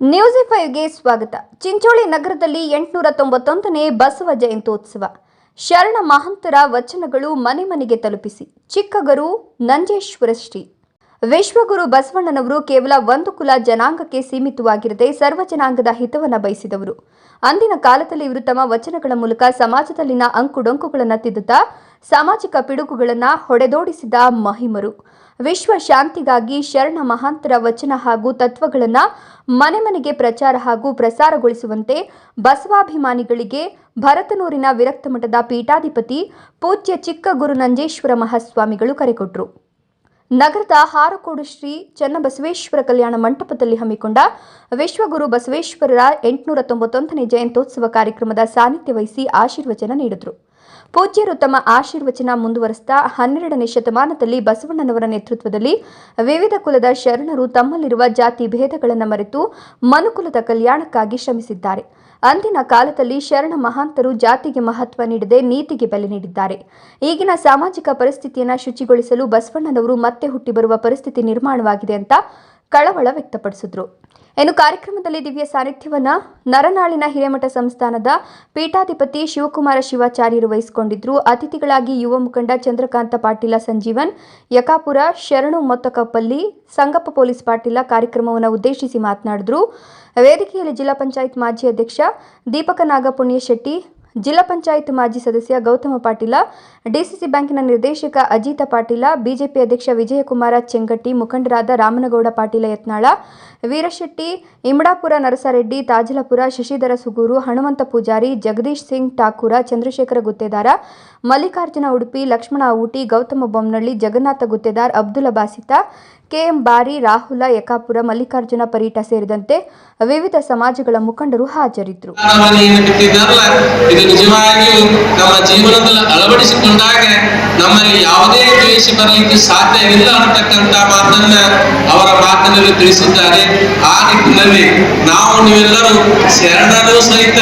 News ಫೈವ್ಗೆ ಸ್ವಾಗತ. ಚಿಂಚೋಳಿ ನಗರದಲ್ಲಿ ಎಂಟುನೂರ ತೊಂಬತ್ತೊಂದನೇ ಬಸವ ಜಯಂತ್ಯೋತ್ಸವ. ಶರಣ ಮಹಂತರ ವಚನಗಳು ಮನೆ ಮನೆಗೆ ತಲುಪಿಸಿ. ಚಿಕ್ಕಗರು ನಂಜೇಶ್ವರ ಶ್ರೀ. ವಿಶ್ವಗುರು ಬಸವಣ್ಣನವರು ಕೇವಲ ಒಂದು ಕುಲ ಜನಾಂಗಕ್ಕೆ ಸೀಮಿತವಾಗಿರದೆ ಸರ್ವ ಜನಾಂಗದ ಹಿತವನ್ನು ಬಯಸಿದವರು. ಅಂದಿನ ಕಾಲದಲ್ಲಿ ಇವರು ತಮ್ಮ ವಚನಗಳ ಮೂಲಕ ಸಮಾಜದಲ್ಲಿನ ಅಂಕುಡೊಂಕುಗಳನ್ನು ತಿದ್ದುತ್ತಾ, ಸಾಮಾಜಿಕ ಪಿಡುಗುಗಳನ್ನು ಹೊಡೆದೋಡಿಸಿದ ಮಹಿಮರು. ವಿಶ್ವ ಶಾಂತಿಗಾಗಿ ಶರಣ ಮಹಾಂತರ ವಚನ ಹಾಗೂ ತತ್ವಗಳನ್ನು ಮನೆ ಮನೆಗೆ ಪ್ರಚಾರ ಹಾಗೂ ಪ್ರಸಾರಗೊಳಿಸುವಂತೆ ಬಸವಾಭಿಮಾನಿಗಳಿಗೆ ಭರತನೂರಿನ ವಿರಕ್ತಮಠದ ಪೀಠಾಧಿಪತಿ ಪೂಜ್ಯ ಚಿಕ್ಕ ಗುರು ನಂಜೇಶ್ವರ ಮಹಾಸ್ವಾಮಿಗಳು ಕರೆಕೊಟ್ಟರು ನಗರದ ಹಾರಕೋಡು ಶ್ರೀ ಚನ್ನಬಸವೇಶ್ವರ ಕಲ್ಯಾಣ ಮಂಟಪದಲ್ಲಿ ಹಮ್ಮಿಕೊಂಡ ವಿಶ್ವಗುರು ಬಸವೇಶ್ವರರ ಎಂಟುನೂರ ತೊಂಬತ್ತೊಂದನೇ ಜಯಂತ್ಯೋತ್ಸವ ಕಾರ್ಯಕ್ರಮದ ಸಾನ್ನಿಧ್ಯ ವಹಿಸಿ ಆಶೀರ್ವಚನ ನೀಡಿದರು. ಪೂಜ್ಯರು ತಮ್ಮ ಆಶೀರ್ವಚನ ಮುಂದುವರೆಸ್ತಾ ಹನ್ನೆರಡನೇ ಶತಮಾನದಲ್ಲಿ ಬಸವಣ್ಣನವರ ನೇತೃತ್ವದಲ್ಲಿ ವಿವಿಧ ಕುಲದ ಶರಣರು ತಮ್ಮಲ್ಲಿರುವ ಜಾತಿ ಭೇದಗಳನ್ನು ಮರೆತು ಮನುಕುಲದ ಕಲ್ಯಾಣಕ್ಕಾಗಿ ಶ್ರಮಿಸಿದ್ದಾರೆ. ಅಂದಿನ ಕಾಲದಲ್ಲಿ ಶರಣ ಮಹಾಂತರು ಜಾತಿಗೆ ಮಹತ್ವ ನೀಡದೆ ನೀತಿಗೆ ಬೆಲೆ ನೀಡಿದ್ದಾರೆ. ಈಗಿನ ಸಾಮಾಜಿಕ ಪರಿಸ್ಥಿತಿಯನ್ನು ಶುಚಿಗೊಳಿಸಲು ಬಸವಣ್ಣನವರು ಮತ್ತೆ ಹುಟ್ಟಿ ಬರುವ ಪರಿಸ್ಥಿತಿ ನಿರ್ಮಾಣವಾಗಿದೆ ಅಂತ ಕಳವಳ ವ್ಯಕ್ತಪಡಿಸಿದ್ರು. ಇನ್ನು ಕಾರ್ಯಕ್ರಮದಲ್ಲಿ ದಿವ್ಯ ಸಾನ್ನಿಧ್ಯವನ್ನ ನರನಾಳಿನ ಹಿರೇಮಠ ಸಂಸ್ಥಾನದ ಪೀಠಾಧಿಪತಿ ಶಿವಕುಮಾರ ಶಿವಾಚಾರ್ಯರು ವಹಿಸಿಕೊಂಡಿದ್ರು. ಅತಿಥಿಗಳಾಗಿ ಯುವ ಮುಖಂಡ ಚಂದ್ರಕಾಂತ ಪಾಟೀಲ, ಸಂಜೀವನ್, ಯಕಾಪುರ, ಶರಣು ಮೊತ್ತಕಪ್ಪಲ್ಲಿ, ಸಂಗಪ್ಪ ಪೊಲೀಸ್ ಪಾಟೀಲ ಕಾರ್ಯಕ್ರಮವನ್ನು ಉದ್ದೇಶಿಸಿ ಮಾತನಾಡಿದ್ರು. ವೇದಿಕೆಯಲ್ಲಿ ಜಿಲ್ಲಾ ಪಂಚಾಯತ್ ಮಾಜಿ ಅಧ್ಯಕ್ಷ ದೀಪಕ ನಾಗಪುಣ್ಯ ಶೆಟ್ಟಿ ಜಿಲ್ಲಾ ಪಂಚಾಯತ್ ಮಾಜಿ ಸದಸ್ಯ ಗೌತಮ ಪಾಟೀಲ, ಡಿಸಿಸಿ ಬ್ಯಾಂಕಿನ ನಿರ್ದೇಶಕ ಅಜಿತ ಪಾಟೀಲ, ಬಿಜೆಪಿ ಅಧ್ಯಕ್ಷ ವಿಜಯಕುಮಾರ ಚೆಂಗಟ್ಟಿ, ಮುಖಂಡರಾದ ರಾಮನಗೌಡ ಪಾಟೀಲ ಯತ್ನಾಳ, ವೀರಶೆಟ್ಟಿ, ಇಮಡಾಪುರ ನರಸರೆಡ್ಡಿ, ತಾಜಲಪುರ ಶಶಿಧರ ಸುಗೂರು, ಹನುಮಂತ ಪೂಜಾರಿ, ಜಗದೀಶ್ ಸಿಂಗ್ ಠಾಕೂರ, ಚಂದ್ರಶೇಖರ ಗುತ್ತೇದಾರ, ಮಲ್ಲಿಕಾರ್ಜುನ ಉಡುಪಿ, ಲಕ್ಷ್ಮಣ ಊಟಿ, ಗೌತಮ ಬೊಮ್ಮನಳ್ಳಿ ಜಗನ್ನಾಥ ಗುತ್ತೇದಾರ್ ಅಬ್ದುಲ್ ಬಾಸಿತ ಕೆಎಂ ಬಾರಿ ರಾಹುಲ, ಯಕಾಪುರ, ಮಲ್ಲಿಕಾರ್ಜುನ, ಪರೀಟ ಸೇರಿದಂತೆ ವಿವಿಧ ಸಮಾಜಗಳ ಮುಖಂಡರು ಹಾಜರಿದ್ದರು. ಇದು ನಿಜವಾಗಿಯೂ ನಮ್ಮ ಜೀವನದಲ್ಲಿ ಅಳವಡಿಸಿಕೊಂಡಾಗ ನಮ್ಮಲ್ಲಿ ಯಾವುದೇ ದ್ವೇಷ ಬರಲಿಕ್ಕೆ ಸಾಧ್ಯವಿಲ್ಲ ಅಂತಕ್ಕಂಥ ಮಾತನ್ನ ಅವರ ಮಾತಿನಲ್ಲಿ ತಿಳಿಸಿದ್ದಾರೆ. ಆ ನಿಟ್ಟಿನಲ್ಲಿ ನಾವು ನೀವೆಲ್ಲರೂ ಶರಣರು ಸಹಿತ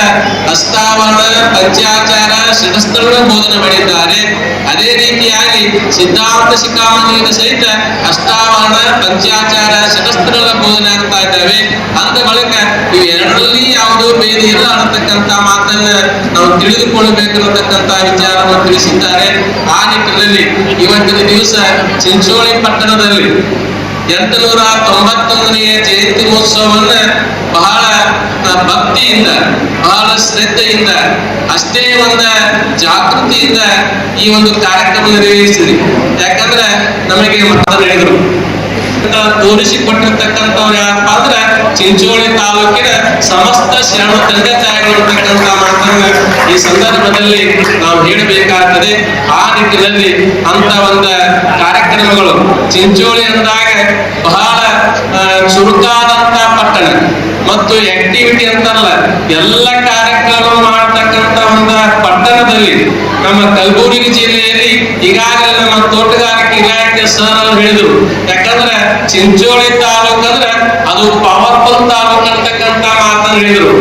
ಅಷ್ಟಾವರಣ ಪಂಚಾಚಾರ ಶಿರಸ್ತರನ್ನು ಬೋಧನೆ ಮಾಡಿದ್ದಾರೆ. ಅದೇ ರೀತಿಯಾಗಿ ಸಿದ್ಧಾಂತ ಶಿಖಾಮಣಿಯನ್ನು ಸಹಿತ ಅಷ್ಟಾವರಣ, ಪಂಚಾಚಾರ ಶಿರಸ್ತರಗಳ ಬೋಧನೆ ಆಗ್ತಾ ಇದ್ದಾವೆ. ಅಂದ ಬಳಿಕ ಇವು ಎರಡರಲ್ಲಿ ಯಾವುದೋ ಬೇರೆ ಇಲ್ಲ ಅನ್ನತಕ್ಕಂತ ಮಾತನ್ನ ನಾವು ತಿಳಿದುಕೊಳ್ಳಬೇಕನ್ನತಕ್ಕಂತ ವಿಚಾರವನ್ನು ತಿಳಿಸಿದ್ದಾರೆ. ಆ ನಿಟ್ಟಿನಲ್ಲಿ ಇವತ್ತಿನ ದಿವಸ ಚಿಂಚೋಳಿ ಪಟ್ಟಣದಲ್ಲಿ ಎಂಟುನೂರ ತೊಂಬತ್ತೊಂದನೆಯ ಜಯಂತಿ ಮಹೋತ್ಸವವನ್ನ ಬಹಳ ಭಕ್ತಿಯಿಂದ, ಬಹಳ ಶ್ರದ್ಧೆಯಿಂದ, ಅಷ್ಟೇ ಒಂದು ಜಾಗೃತಿಯಿಂದ ಈ ಒಂದು ಕಾರ್ಯಕ್ರಮ ನೆರವೇರಿಸಿದ್ರಿ ಯಾಕಂದ್ರೆ ನಮಗೆ ಹೇಳಿದರು ತೋರಿಸಿಕೊಟ್ಟಿರ್ತಕ್ಕಂಥವ್ರು ಯಾರಪ್ಪ ಅಂದ್ರೆ ಚಿಂಚೋಳಿ ತಾಲೂಕಿನ ಸಮಸ್ತ ಶರಣ ತಂದೆ ಅಂತಕ್ಕಂಥ ಮಾತನ್ನ ಈ ಸಂದರ್ಭದಲ್ಲಿ ನಾವು ಹೇಳಬೇಕಾಗ್ತದೆ. ಆ ನಿಟ್ಟಿನಲ್ಲಿ ಅಂತ ಒಂದು ಕಾರ್ಯಕ್ರಮಗಳು ಚಿಂಚೋಳಿ ಅಂದಾಗ ಬಹಳ ಚುರುಕಾದಂತ ಪಟ್ಟಣ. ಮತ್ತು ಆಕ್ಟಿವಿಟಿ ಅಂತಲ್ಲ, ಎಲ್ಲ ಕಾರ್ಯಕ್ರಮ ಮಾಡತಕ್ಕಂತ ಒಂದು ಪಟ್ಟಣದಲ್ಲಿ, ನಮ್ಮ ಕಲಬುರಗಿ ಜಿಲ್ಲೆಯಲ್ಲಿ ಈಗಾಗಲೇ ನಮ್ಮ ತೋಟಗಾರಿಕೆ ಇಲಾಖೆ ಸರ್ ಅವರು ಹೇಳಿದ್ರು. ಯಾಕಂದ್ರೆ ಚಿಂಚೋಳಿ ತಾಲೂಕು ಅಂದ್ರೆ ಅದು ಪವರ್ಫುಲ್ ತಾಲೂಕು ಅಂತಕ್ಕಂತ ಮಾತನ್ನು ಹೇಳಿದ್ರು.